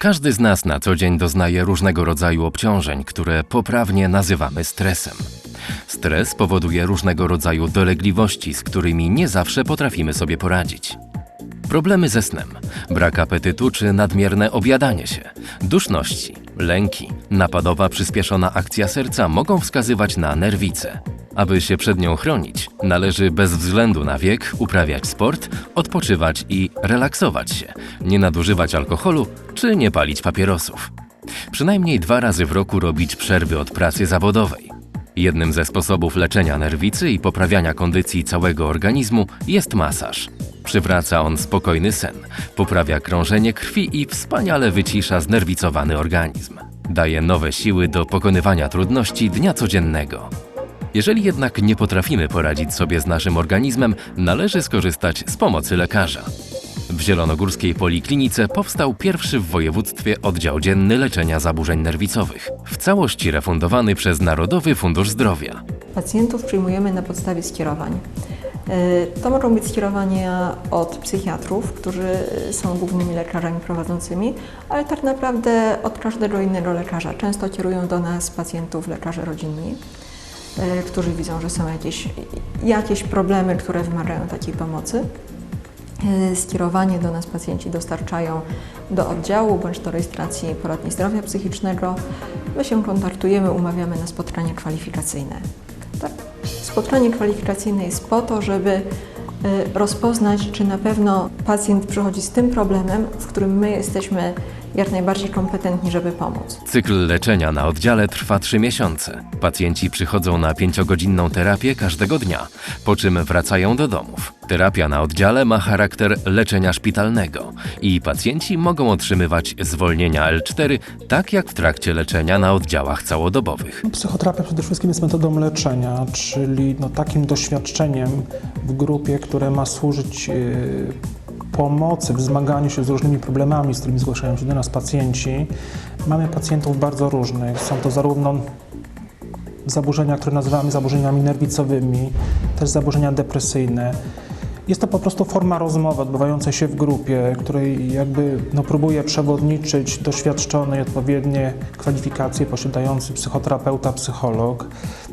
Każdy z nas na co dzień doznaje różnego rodzaju obciążeń, które poprawnie nazywamy stresem. Stres powoduje różnego rodzaju dolegliwości, z którymi nie zawsze potrafimy sobie poradzić. Problemy ze snem, brak apetytu czy nadmierne objadanie się, duszności, lęki, napadowa przyspieszona akcja serca mogą wskazywać na nerwicę. Aby się przed nią chronić, należy bez względu na wiek uprawiać sport, odpoczywać i relaksować się, nie nadużywać alkoholu czy nie palić papierosów. Przynajmniej dwa razy w roku robić przerwy od pracy zawodowej. Jednym ze sposobów leczenia nerwicy i poprawiania kondycji całego organizmu jest masaż. Przywraca on spokojny sen, poprawia krążenie krwi i wspaniale wycisza znerwicowany organizm. Daje nowe siły do pokonywania trudności dnia codziennego. Jeżeli jednak nie potrafimy poradzić sobie z naszym organizmem, należy skorzystać z pomocy lekarza. W Zielonogórskiej Poliklinice powstał pierwszy w województwie oddział dzienny leczenia zaburzeń nerwicowych, w całości refundowany przez Narodowy Fundusz Zdrowia. Pacjentów przyjmujemy na podstawie skierowań. E, To mogą być skierowania od psychiatrów, którzy są głównymi lekarzami prowadzącymi, ale tak naprawdę od każdego innego lekarza. Często kierują do nas pacjentów lekarze rodzinni, e, którzy widzą, że są jakieś, jakieś problemy, które wymagają takiej pomocy. E, Skierowanie do nas pacjenci dostarczają do oddziału bądź do rejestracji poradni zdrowia psychicznego. My się kontaktujemy, umawiamy na spotkanie kwalifikacyjne. Spotkanie kwalifikacyjne jest po to, żeby e, rozpoznać, czy na pewno pacjent przychodzi z tym problemem, w którym my jesteśmy jak najbardziej kompetentni, żeby pomóc. Cykl leczenia na oddziale trwa 3 miesiące. Pacjenci przychodzą na 5-godzinną terapię każdego dnia, po czym wracają do domów. Terapia na oddziale ma charakter leczenia szpitalnego i pacjenci mogą otrzymywać zwolnienia L4 tak jak w trakcie leczenia na oddziałach całodobowych. Psychoterapia przede wszystkim jest metodą leczenia, czyli no, takim doświadczeniem w grupie, które ma służyć yy, pomocy w zmaganiu się z różnymi problemami, z którymi zgłaszają się do nas pacjenci. Mamy pacjentów bardzo różnych. Są to zarówno zaburzenia, które nazywamy zaburzeniami nerwicowymi, też zaburzenia depresyjne. Jest to po prostu forma rozmowy odbywającej się w grupie, której jakby no, próbuje przewodniczyć doświadczony i odpowiednie kwalifikacje posiadający psychoterapeuta, psycholog.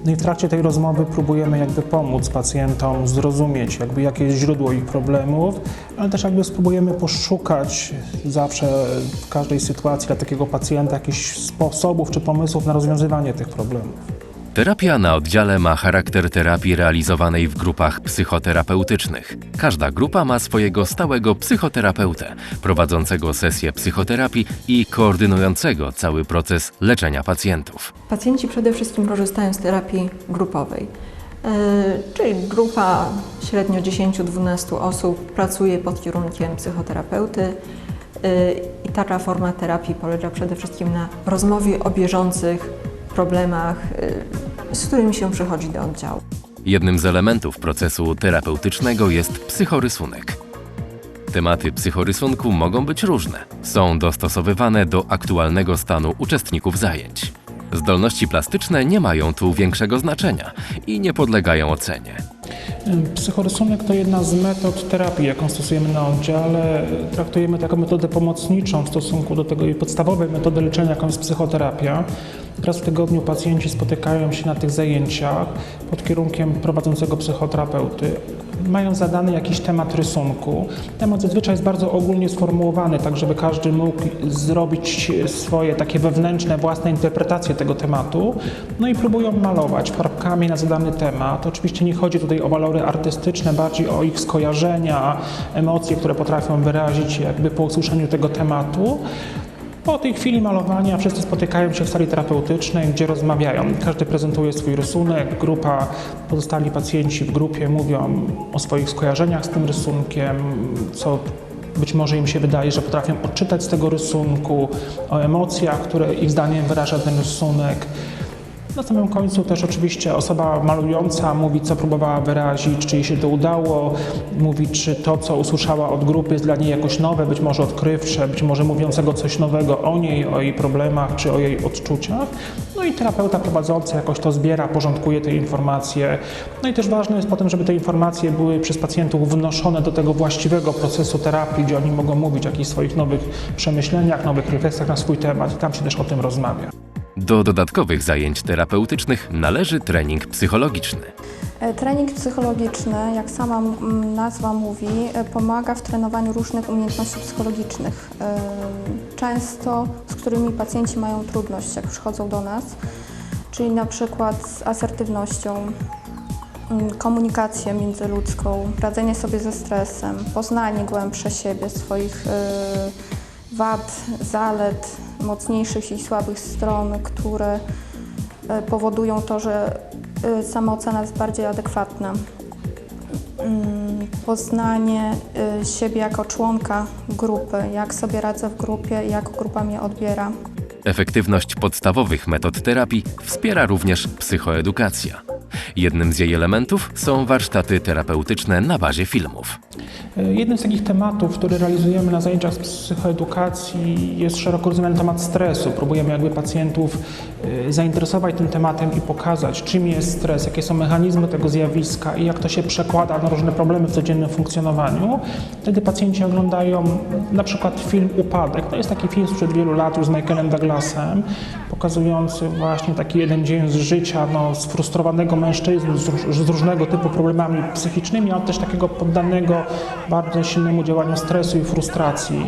No i w trakcie tej rozmowy próbujemy jakby pomóc pacjentom zrozumieć jakby jakie jest źródło ich problemów, ale też jakby spróbujemy poszukać zawsze w każdej sytuacji dla takiego pacjenta jakichś sposobów czy pomysłów na rozwiązywanie tych problemów. Terapia na oddziale ma charakter terapii realizowanej w grupach psychoterapeutycznych. Każda grupa ma swojego stałego psychoterapeutę, prowadzącego sesję psychoterapii i koordynującego cały proces leczenia pacjentów. Pacjenci przede wszystkim korzystają z terapii grupowej, e, czyli grupa średnio 10-12 osób pracuje pod kierunkiem psychoterapeuty e, i taka forma terapii polega przede wszystkim na rozmowie o bieżących problemach, e, z którymi się przychodzi do oddziału. Jednym z elementów procesu terapeutycznego jest psychorysunek. Tematy psychorysunku mogą być różne. Są dostosowywane do aktualnego stanu uczestników zajęć. Zdolności plastyczne nie mają tu większego znaczenia i nie podlegają ocenie. Psychorysunek to jedna z metod terapii, jaką stosujemy na oddziale. Traktujemy to jako metodę pomocniczą w stosunku do tej podstawowej metody leczenia, jaką jest psychoterapia. Raz w tygodniu pacjenci spotykają się na tych zajęciach pod kierunkiem prowadzącego psychoterapeuty. Mają zadany jakiś temat rysunku. Temat zazwyczaj jest bardzo ogólnie sformułowany, tak żeby każdy mógł zrobić swoje takie wewnętrzne, własne interpretacje tego tematu. No i próbują malować farbkami na zadany temat. Oczywiście nie chodzi tutaj o walory artystyczne, bardziej o ich skojarzenia, emocje, które potrafią wyrazić jakby po usłyszeniu tego tematu. Po tej chwili malowania wszyscy spotykają się w sali terapeutycznej, gdzie rozmawiają. Każdy prezentuje swój rysunek, grupa, pozostali pacjenci w grupie mówią o swoich skojarzeniach z tym rysunkiem, co być może im się wydaje, że potrafią odczytać z tego rysunku, o emocjach, które ich zdaniem wyraża ten rysunek. Na samym końcu też oczywiście osoba malująca mówi, co próbowała wyrazić, czy jej się to udało, mówi, czy to, co usłyszała od grupy jest dla niej jakoś nowe, być może odkrywcze, być może mówiącego coś nowego o niej, o jej problemach, czy o jej odczuciach. No i terapeuta prowadzący jakoś to zbiera, porządkuje te informacje. No i też ważne jest potem, żeby te informacje były przez pacjentów wnoszone do tego właściwego procesu terapii, gdzie oni mogą mówić o jakichś swoich nowych przemyśleniach, nowych refleksjach na swój temat i tam się też o tym rozmawia. Do dodatkowych zajęć terapeutycznych należy trening psychologiczny. E, Trening psychologiczny, jak sama nazwa mówi, e, pomaga w trenowaniu różnych umiejętności psychologicznych, e, często z którymi pacjenci mają trudność, jak przychodzą do nas, czyli na przykład z asertywnością, komunikację międzyludzką, radzenie sobie ze stresem, poznanie głębsze siebie, swoich wad, zalet, mocniejszych i słabych stron, które e, powodują to, że e, samoocena jest bardziej adekwatna. Mm, Poznanie e, siebie jako członka grupy, jak sobie radzę w grupie, jak grupa mnie odbiera. Efektywność podstawowych metod terapii wspiera również psychoedukacja. Jednym z jej elementów są warsztaty terapeutyczne na bazie filmów. Jednym z takich tematów, który realizujemy na zajęciach z psychoedukacji jest szeroko rozumiany temat stresu. Próbujemy jakby pacjentów y, zainteresować tym tematem i pokazać, czym jest stres, jakie są mechanizmy tego zjawiska i jak to się przekłada na różne problemy w codziennym funkcjonowaniu. Wtedy pacjenci oglądają na przykład film Upadek. To jest taki film sprzed wielu lat już z Michaelem Douglasem, pokazujący właśnie taki jeden dzień z życia no, sfrustrowanego mężczyzny róż- z różnego typu problemami psychicznymi, ale też takiego poddanego bardzo silnemu działaniu stresu i frustracji.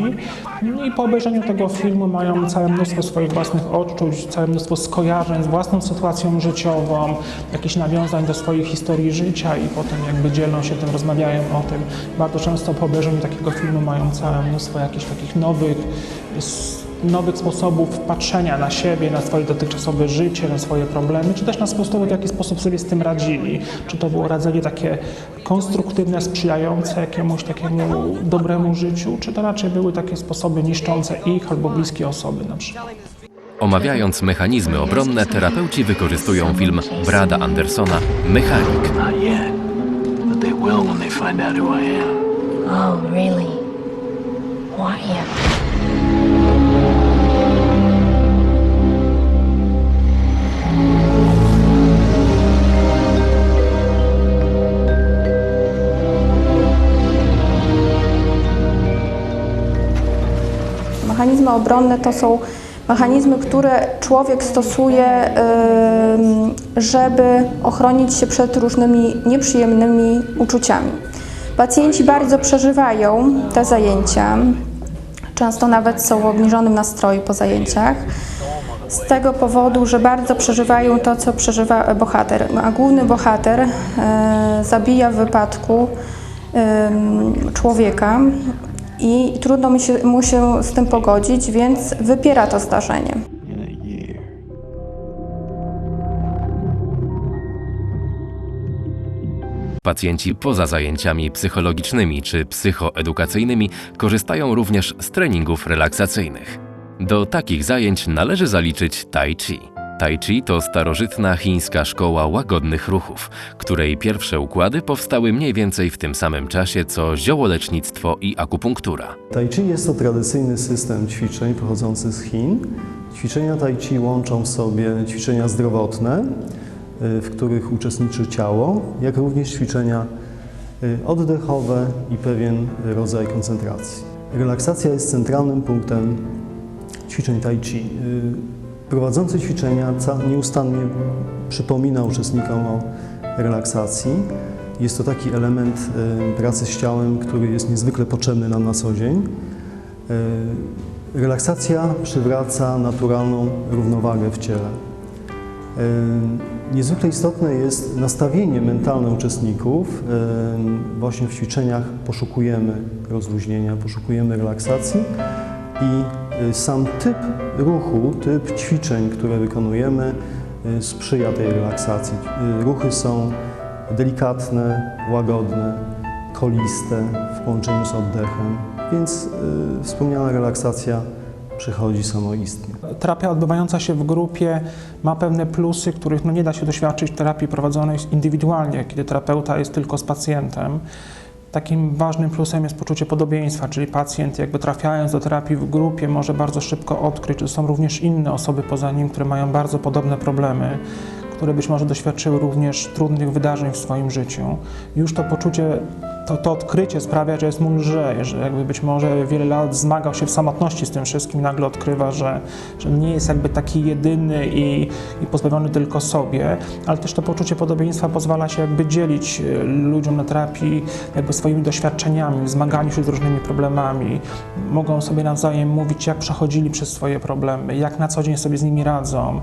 No I po obejrzeniu tego filmu mają całe mnóstwo swoich własnych odczuć, całe mnóstwo skojarzeń z własną sytuacją życiową, jakichś nawiązań do swojej historii życia i potem jakby dzielą się tym, rozmawiają o tym. Bardzo często po obejrzeniu takiego filmu mają całe mnóstwo jakichś takich nowych, nowych sposobów patrzenia na siebie, na swoje dotychczasowe życie, na swoje problemy, czy też na sposób, w jaki sposób sobie z tym radzili. Czy to było radzenie takie konstruktywne, sprzyjające jakiemuś takiemu dobremu życiu, czy to raczej były takie sposoby niszczące ich albo bliskie osoby na przykład. Omawiając mechanizmy obronne, terapeuci wykorzystują film Brada Andersona Mechanik. Not yet, but Mechanizmy obronne to są mechanizmy, które człowiek stosuje, żeby ochronić się przed różnymi nieprzyjemnymi uczuciami. Pacjenci bardzo przeżywają te zajęcia, często nawet są w obniżonym nastroju po zajęciach. Z tego powodu, że bardzo przeżywają to, co przeżywa bohater. A główny bohater e, zabija w wypadku człowieka i trudno mi się, mu się z tym pogodzić, więc wypiera to zdarzenie. Pacjenci poza zajęciami psychologicznymi czy psychoedukacyjnymi korzystają również z treningów relaksacyjnych. Do takich zajęć należy zaliczyć Tai Chi. Tai Chi to starożytna chińska szkoła łagodnych ruchów, której pierwsze układy powstały mniej więcej w tym samym czasie co ziołolecznictwo i akupunktura. Tai Chi jest to tradycyjny system ćwiczeń pochodzący z Chin. Ćwiczenia Tai Chi łączą w sobie ćwiczenia zdrowotne, y, w których uczestniczy ciało, jak również ćwiczenia y, oddechowe i pewien rodzaj koncentracji. Relaksacja jest centralnym punktem ćwiczeń Tai Chi. Prowadzący ćwiczenia nieustannie przypomina uczestnikom o relaksacji. Jest to taki element y, pracy z ciałem, który jest niezwykle potrzebny nam na co dzień. Y, Relaksacja przywraca naturalną równowagę w ciele. Y, Niezwykle istotne jest nastawienie mentalne uczestników. Właśnie w ćwiczeniach poszukujemy rozluźnienia, poszukujemy relaksacji i sam typ ruchu, typ ćwiczeń, które wykonujemy, y, sprzyja tej relaksacji. Y, Ruchy są delikatne, łagodne, koliste w połączeniu z oddechem, więc y, wspomniana relaksacja przychodzi samoistnie. Terapia odbywająca się w grupie ma pewne plusy, których no nie da się doświadczyć w terapii prowadzonej indywidualnie, kiedy terapeuta jest tylko z pacjentem. Takim ważnym plusem jest poczucie podobieństwa, czyli pacjent jakby trafiając do terapii w grupie może bardzo szybko odkryć, że są również inne osoby poza nim, które mają bardzo podobne problemy, które być może doświadczyły również trudnych wydarzeń w swoim życiu. Już to poczucie, to, to odkrycie sprawia, że jest mu lżej, że jakby być może wiele lat zmagał się w samotności z tym wszystkim nagle odkrywa, że, że nie jest jakby taki jedyny i, i pozbawiony tylko sobie, ale też to poczucie podobieństwa pozwala się jakby dzielić e, ludziom na terapii jakby swoimi doświadczeniami, zmaganiu się z różnymi problemami. Mogą sobie nawzajem mówić, jak przechodzili przez swoje problemy, jak na co dzień sobie z nimi radzą,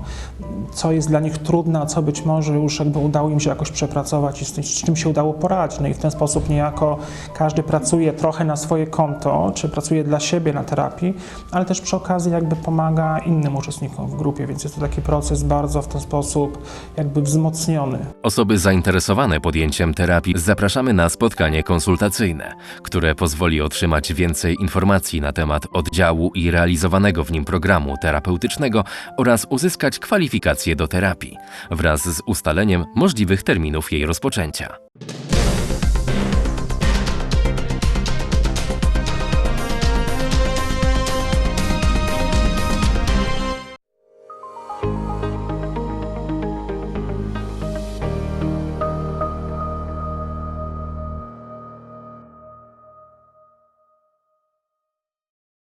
co jest dla nich trudne, a co być może już jakby udało im się jakoś przepracować i z, z czym się udało poradzić. No i w ten sposób niejako każdy pracuje trochę na swoje konto, czy pracuje dla siebie na terapii, ale też przy okazji jakby pomaga innym uczestnikom w grupie, więc jest to taki proces bardzo w ten sposób jakby wzmocniony. Osoby zainteresowane podjęciem terapii zapraszamy na spotkanie konsultacyjne, które pozwoli otrzymać więcej informacji na temat oddziału i realizowanego w nim programu terapeutycznego oraz uzyskać kwalifikacje do terapii wraz z ustaleniem możliwych terminów jej rozpoczęcia.